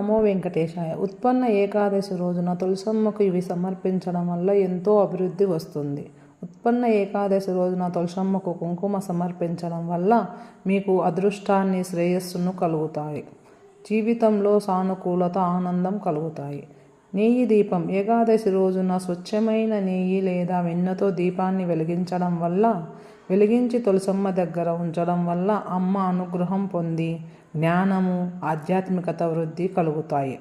నమో వెంకటేశాయ. ఉత్పన్న ఏకాదశి రోజున తులసమ్మకు ఇవి సమర్పించడం వల్ల ఎంతో అభివృద్ధి వస్తుంది. ఉత్పన్న ఏకాదశి రోజున తులసమ్మకు కుంకుమ సమర్పించడం వల్ల మీకు అదృష్టాన్ని శ్రేయస్సును కలుగుతాయి. జీవితంలో సానుకూలత ఆనందం కలుగుతాయి. నెయ్యి దీపం ఏకాదశి రోజున స్వచ్ఛమైన నెయ్యి లేదా వెన్నతో దీపాన్ని వెలిగించడం వల్ల వెలిగించి తులసమ్మ దగ్గర ఉంచడం వల్ల అమ్మ అనుగ్రహం పొంది జ్ఞానము ఆధ్యాత్మికత వృద్ధి కలుగుతాయి.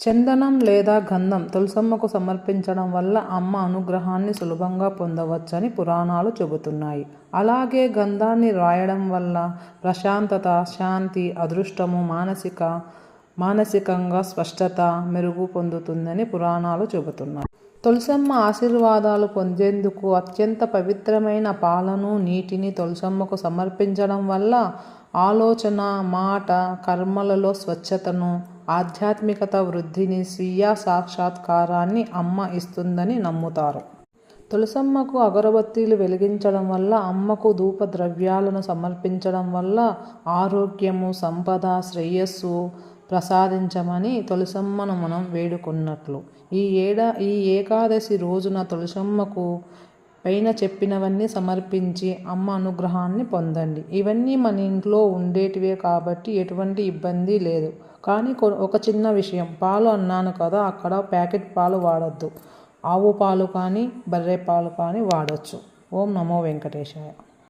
చందనం లేదా గంధం తులసమ్మకు సమర్పించడం వల్ల అమ్మ అనుగ్రహాన్ని సులభంగా పొందవచ్చని పురాణాలు చెబుతున్నాయి. అలాగే గంధాన్ని రాయడం వల్ల ప్రశాంతత శాంతి అదృష్టము మానసిక మానసికంగా స్పష్టత మెరుగు పొందుతుందని పురాణాలు చెబుతున్నాయి. తులసమ్మ ఆశీర్వాదాలు పొందేందుకు అత్యంత పవిత్రమైన పాలను నీటిని తులసమ్మకు సమర్పించడం వల్ల ఆలోచన మాట కర్మలలో స్వచ్ఛతను ఆధ్యాత్మికత వృద్ధిని స్వీయ సాక్షాత్కారాన్ని అమ్మ ఇస్తుందని నమ్ముతారు. తులసమ్మకు అగరబత్తీలు వెలిగించడం వల్ల అమ్మకు ధూప ద్రవ్యాలను సమర్పించడం వల్ల ఆరోగ్యము సంపద శ్రేయస్సు ప్రసాదించమని తులసమ్మను మనం వేడుకున్నట్లు. ఈ ఏడా ఈ ఏకాదశి రోజున తులసమ్మకు పైన చెప్పినవన్నీ సమర్పించి అమ్మ అనుగ్రహాన్ని పొందండి. ఇవన్నీ మన ఇంట్లో ఉండేటివే కాబట్టి ఎటువంటి ఇబ్బంది లేదు. కానీ ఒక చిన్న విషయం. పాలు అన్నాను కదా అక్కడ ప్యాకెట్ పాలు వాడద్దు. ఆవు పాలు కానీ బర్రె పాలు కానీ వాడచ్చు. ఓం నమో వెంకటేశాయ.